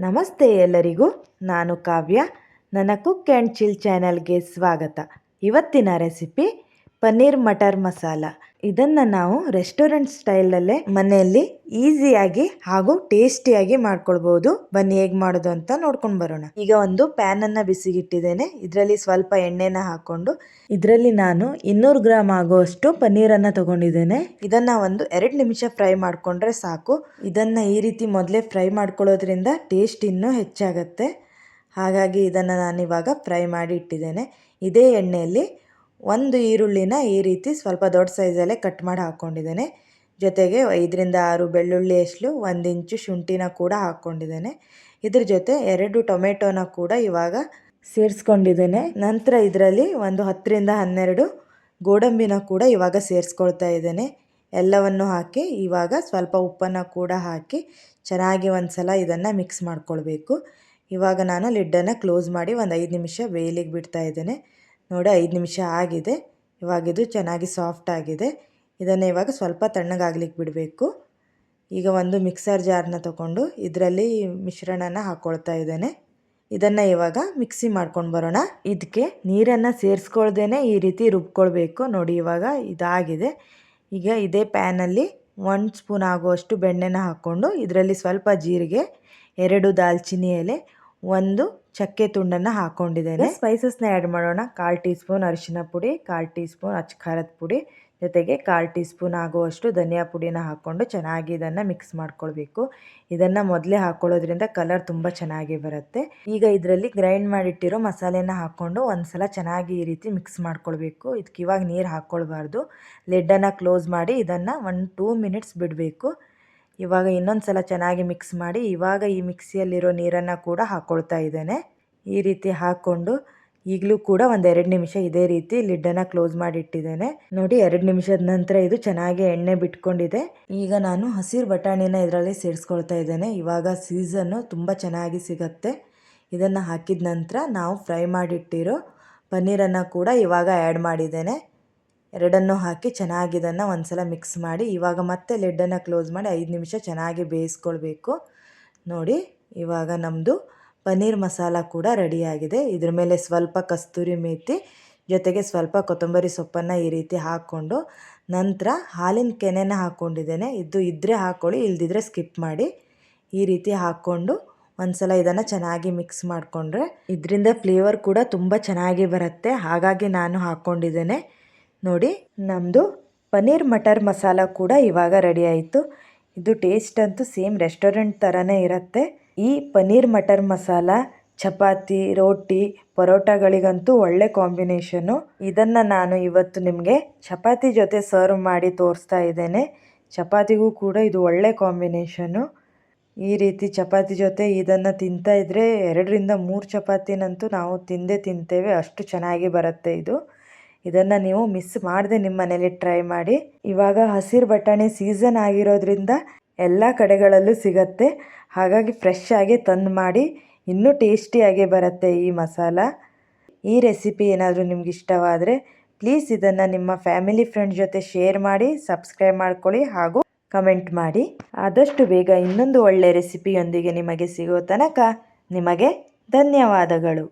ನಮಸ್ತೆ ಎಲ್ಲರಿಗೂ, ನಾನು ಕಾವ್ಯ. ನನ್ನ ಕುಕ್ ಆ್ಯಂಡ್ ಚಿಲ್ ಚಾನಲ್ಗೆ ಸ್ವಾಗತ. ಇವತ್ತಿನ ರೆಸಿಪಿ ಪನ್ನೀರ್ ಮಟರ್ ಮಸಾಲ. ಇದನ್ನು ನಾವು ರೆಸ್ಟೋರೆಂಟ್ ಸ್ಟೈಲಲ್ಲೇ ಮನೆಯಲ್ಲಿ ಈಸಿಯಾಗಿ ಹಾಗೂ ಟೇಸ್ಟಿಯಾಗಿ ಮಾಡ್ಕೊಳ್ಬೋದು. ಬನ್ನಿ ಹೇಗೆ ಮಾಡೋದು ಅಂತ ನೋಡ್ಕೊಂಡು ಬರೋಣ. ಈಗ ಒಂದು ಪ್ಯಾನನ್ನು ಬಿಸಿಗಿಟ್ಟಿದ್ದೇನೆ. ಇದರಲ್ಲಿ ಸ್ವಲ್ಪ ಎಣ್ಣೆನ ಹಾಕ್ಕೊಂಡು ಇದರಲ್ಲಿ ನಾನು ಇನ್ನೂರು ಗ್ರಾಮ್ ಆಗುವಷ್ಟು ಪನ್ನೀರನ್ನು ತಗೊಂಡಿದ್ದೇನೆ. ಇದನ್ನು ಒಂದು ಎರಡು ನಿಮಿಷ ಫ್ರೈ ಮಾಡಿಕೊಂಡ್ರೆ ಸಾಕು. ಇದನ್ನು ಈ ರೀತಿ ಮೊದಲೇ ಫ್ರೈ ಮಾಡ್ಕೊಳ್ಳೋದ್ರಿಂದ ಟೇಸ್ಟ್ ಇನ್ನೂ ಹೆಚ್ಚಾಗತ್ತೆ. ಹಾಗಾಗಿ ಇದನ್ನು ನಾನು ಇವಾಗ ಫ್ರೈ ಮಾಡಿ ಇಟ್ಟಿದ್ದೇನೆ. ಇದೇ ಎಣ್ಣೆಯಲ್ಲಿ ಒಂದು ಈರುಳ್ಳಿನ ಈ ರೀತಿ ಸ್ವಲ್ಪ ದೊಡ್ಡ ಸೈಜಲ್ಲೇ ಕಟ್ ಮಾಡಿ ಹಾಕ್ಕೊಂಡಿದ್ದೇನೆ. ಜೊತೆಗೆ ಐದರಿಂದ ಆರು ಬೆಳ್ಳುಳ್ಳಿ ಎಷ್ಟು ಒಂದು ಇಂಚು ಶುಂಠಿನ ಕೂಡ ಹಾಕ್ಕೊಂಡಿದ್ದೇನೆ. ಇದ್ರ ಜೊತೆ ಎರಡು ಟೊಮೆಟೊನ ಕೂಡ ಇವಾಗ ಸೇರಿಸ್ಕೊಂಡಿದ್ದೇನೆ. ನಂತರ ಇದರಲ್ಲಿ ಒಂದು ಹತ್ತರಿಂದ ಹನ್ನೆರಡು ಗೋಡಂಬಿನ ಕೂಡ ಇವಾಗ ಸೇರಿಸ್ಕೊಳ್ತಾ ಇದ್ದೇನೆ. ಎಲ್ಲವನ್ನು ಹಾಕಿ ಇವಾಗ ಸ್ವಲ್ಪ ಉಪ್ಪನ್ನು ಕೂಡ ಹಾಕಿ ಚೆನ್ನಾಗಿ ಒಂದು ಸಲ ಇದನ್ನು ಮಿಕ್ಸ್ ಮಾಡ್ಕೊಳ್ಬೇಕು. ಇವಾಗ ನಾನು ಲಿಡ್ಡನ್ನು ಕ್ಲೋಸ್ ಮಾಡಿ ಒಂದು ಐದು ನಿಮಿಷ ಬೇಯಲಿಗೆ ಬಿಡ್ತಾ ಇದ್ದೇನೆ. ನೋಡಿ ಐದು ನಿಮಿಷ ಆಗಿದೆ. ಇವಾಗಿದು ಚೆನ್ನಾಗಿ ಸಾಫ್ಟ್ ಆಗಿದೆ. ಇದನ್ನು ಇವಾಗ ಸ್ವಲ್ಪ ತಣ್ಣಗಾಗ್ಲಿಕ್ಕೆ ಬಿಡಬೇಕು. ಈಗ ಒಂದು ಮಿಕ್ಸರ್ ಜಾರ್ನ ತಗೊಂಡು ಇದರಲ್ಲಿ ಮಿಶ್ರಣನ ಹಾಕ್ಕೊಳ್ತಾ ಇದ್ದೇನೆ. ಇದನ್ನು ಇವಾಗ ಮಿಕ್ಸಿ ಮಾಡ್ಕೊಂಡು ಬರೋಣ. ಇದಕ್ಕೆ ನೀರನ್ನು ಸೇರಿಸ್ಕೊಳ್ದೇ ಈ ರೀತಿ ರುಬ್ಕೊಳ್ಬೇಕು. ನೋಡಿ ಇವಾಗ ಇದಾಗಿದೆ. ಈಗ ಇದೇ ಪ್ಯಾನಲ್ಲಿ ಒಂದು ಸ್ಪೂನ್ ಆಗುವಷ್ಟು ಬೆಣ್ಣೆನ ಹಾಕ್ಕೊಂಡು ಇದರಲ್ಲಿ ಸ್ವಲ್ಪ ಜೀರಿಗೆ, ಎರಡು ದಾಲ್ಚಿನ್ನಿ ಎಲೆ, ಒಂದು ಚಕ್ಕೆ ತುಂಡನ್ನು ಹಾಕ್ಕೊಂಡಿದ್ದೇನೆ ಸ್ಪೈಸಸ್ನ ಆ್ಯಡ್ ಮಾಡೋಣ. ಕಾಲು ಟೀ ಸ್ಪೂನ್ ಅರಿಶಿನ ಪುಡಿ ಕಾಲು ಟೀ ಸ್ಪೂನ್ ಅಚ್ಚ ಖಾರದ ಪುಡಿ ಜೊತೆಗೆ ಕಾಲು ಟೀ ಸ್ಪೂನ್ ಆಗುವಷ್ಟು ಧನಿಯಾ ಪುಡಿನ ಹಾಕ್ಕೊಂಡು ಚೆನ್ನಾಗಿ ಇದನ್ನು ಮಿಕ್ಸ್ ಮಾಡ್ಕೊಳ್ಬೇಕು. ಇದನ್ನು ಮೊದಲೇ ಹಾಕ್ಕೊಳ್ಳೋದ್ರಿಂದ ಕಲರ್ ತುಂಬ ಚೆನ್ನಾಗಿ ಬರುತ್ತೆ. ಈಗ ಇದರಲ್ಲಿ ಗ್ರೈಂಡ್ ಮಾಡಿಟ್ಟಿರೋ ಮಸಾಲೆನ ಹಾಕ್ಕೊಂಡು ಒಂದ್ಸಲ ಚೆನ್ನಾಗಿ ಈ ರೀತಿ ಮಿಕ್ಸ್ ಮಾಡ್ಕೊಳ್ಬೇಕು. ಇದಕ್ಕೆ ಇವಾಗ ನೀರು ಹಾಕ್ಕೊಳ್ಬಾರ್ದು ಲೆಡ್ಡನ್ನು ಕ್ಲೋಸ್ ಮಾಡಿ ಇದನ್ನು ಒನ್ ಟೂ ಮಿನಿಟ್ಸ್ ಬಿಡಬೇಕು. ಇವಾಗ ಇನ್ನೊಂದು ಸಲ ಚೆನ್ನಾಗಿ ಮಿಕ್ಸ್ ಮಾಡಿ ಇವಾಗ ಈ ಮಿಕ್ಸಿಯಲ್ಲಿರೋ ನೀರನ್ನು ಕೂಡ ಹಾಕ್ಕೊಳ್ತಾ ಇದ್ದೇನೆ. ಈ ರೀತಿ ಹಾಕ್ಕೊಂಡು ಈಗಲೂ ಕೂಡ ಒಂದು ಎರಡು ನಿಮಿಷ ಇದೇ ರೀತಿ ಲಿಡ್ಡನ್ನು ಕ್ಲೋಸ್ ಮಾಡಿಟ್ಟಿದ್ದೇನೆ. ನೋಡಿ ಎರಡು ನಿಮಿಷದ ನಂತರ ಇದು ಚೆನ್ನಾಗಿ ಎಣ್ಣೆ ಬಿಟ್ಕೊಂಡಿದೆ. ಈಗ ನಾನು ಹಸಿರು ಬಟಾಣಿನ ಇದರಲ್ಲಿ ಸೇರಿಸ್ಕೊಳ್ತಾ ಇದ್ದೇನೆ. ಇವಾಗ ಸೀಸನ್ನು ತುಂಬ ಚೆನ್ನಾಗಿ ಸಿಗತ್ತೆ. ಇದನ್ನು ಹಾಕಿದ ನಂತರ ನಾವು ಫ್ರೈ ಮಾಡಿಟ್ಟಿರೋ ಪನ್ನೀರನ್ನು ಕೂಡ ಇವಾಗ ಆ್ಯಡ್ ಮಾಡಿದ್ದೇನೆ. ಎರಡನ್ನೂ ಹಾಕಿ ಚೆನ್ನಾಗಿ ಇದನ್ನು ಒಂದು ಸಲ ಮಿಕ್ಸ್ ಮಾಡಿ, ಇವಾಗ ಮತ್ತೆ ಲೆಡ್ಡನ್ನು ಕ್ಲೋಸ್ ಮಾಡಿ ಐದು ನಿಮಿಷ ಚೆನ್ನಾಗಿ ಬೇಯಿಸ್ಕೊಳ್ಬೇಕು. ನೋಡಿ, ಇವಾಗ ನಮ್ಮದು ಪನ್ನೀರ್ ಮಸಾಲ ಕೂಡ ರೆಡಿಯಾಗಿದೆ ಇದ್ರ ಮೇಲೆ ಸ್ವಲ್ಪ ಕಸ್ತೂರಿ ಮೇಥಿ ಜೊತೆಗೆ ಸ್ವಲ್ಪ ಕೊತ್ತಂಬರಿ ಸೊಪ್ಪನ್ನು ಈ ರೀತಿ ಹಾಕ್ಕೊಂಡು, ನಂತರ ಹಾಲಿನ ಕೆನೆನ ಹಾಕ್ಕೊಂಡಿದ್ದೇನೆ ಇದು ಇದ್ದರೆ ಹಾಕ್ಕೊಳ್ಳಿ ಇಲ್ದಿದ್ರೆ ಸ್ಕಿಪ್ ಮಾಡಿ ಈ ರೀತಿ ಹಾಕ್ಕೊಂಡು ಒಂದು ಸಲ ಇದನ್ನು ಚೆನ್ನಾಗಿ ಮಿಕ್ಸ್ ಮಾಡಿಕೊಂಡ್ರೆ ಇದರಿಂದ ಫ್ಲೇವರ್ ಕೂಡ ತುಂಬ ಚೆನ್ನಾಗಿ ಬರುತ್ತೆ. ಹಾಗಾಗಿ ನಾನು ಹಾಕ್ಕೊಂಡಿದ್ದೇನೆ ನೋಡಿ ನಮ್ಮದು ಪನ್ನೀರ್ ಮಟರ್ ಮಸಾಲ ಕೂಡ ಇವಾಗ ರೆಡಿ ಆಯಿತು. ಇದು ಟೇಸ್ಟ್ ಅಂತೂ ಸೇಮ್ ರೆಸ್ಟೋರೆಂಟ್ ಥರನೇ ಇರುತ್ತೆ. ಈ ಪನ್ನೀರ್ ಮಟರ್ ಮಸಾಲ, ಚಪಾತಿ, ರೋಟಿ, ಪರೋಟಗಳಿಗಂತೂ ಒಳ್ಳೆ ಕಾಂಬಿನೇಷನು ಇದನ್ನು ನಾನು ಇವತ್ತು ನಿಮಗೆ ಚಪಾತಿ ಜೊತೆ ಸರ್ವ್ ಮಾಡಿ ತೋರಿಸ್ತಾ ಇದ್ದೇನೆ. ಚಪಾತಿಗೂ ಕೂಡ ಇದು ಒಳ್ಳೆ ಕಾಂಬಿನೇಷನು ಈ ರೀತಿ ಚಪಾತಿ ಜೊತೆ ಇದನ್ನು ತಿಂತಾ ಇದ್ದರೆ ಎರಡರಿಂದ ಮೂರು ಚಪಾತಿನಂತೂ ನಾವು ತಿಂದೇ ತಿಂತೇವೆ. ಅಷ್ಟು ಚೆನ್ನಾಗಿ ಬರುತ್ತೆ ಇದು. ಇದನ್ನು ನೀವು ಮಿಸ್ ಮಾಡದೆ ನಿಮ್ಮ ಮನೇಲಿ ಟ್ರೈ ಮಾಡಿ. ಇವಾಗ ಹಸಿರು ಬಟಾಣಿ ಸೀಸನ್ ಆಗಿರೋದ್ರಿಂದ ಎಲ್ಲ ಕಡೆಗಳಲ್ಲೂ ಸಿಗತ್ತೆ. ಹಾಗಾಗಿ ಫ್ರೆಶ್ ಆಗಿ ತಂದು ಮಾಡಿ, ಇನ್ನೂ ಟೇಸ್ಟಿಯಾಗಿ ಬರುತ್ತೆ ಈ ಮಸಾಲ. ಈ ರೆಸಿಪಿ ಏನಾದರೂ ನಿಮ್ಗೆ ಇಷ್ಟವಾದರೆ ಪ್ಲೀಸ್ ಇದನ್ನು ನಿಮ್ಮ ಫ್ಯಾಮಿಲಿ ಫ್ರೆಂಡ್ ಜೊತೆ ಶೇರ್ ಮಾಡಿ ಸಬ್ಸ್ಕ್ರೈಬ್ ಮಾಡ್ಕೊಳ್ಳಿ ಹಾಗೂ ಕಮೆಂಟ್ ಮಾಡಿ. ಆದಷ್ಟು ಬೇಗ ಇನ್ನೊಂದು ಒಳ್ಳೆಯ ರೆಸಿಪಿಯೊಂದಿಗೆ ನಿಮಗೆ ಸಿಗೋ ತನಕ ನಿಮಗೆ ಧನ್ಯವಾದಗಳು.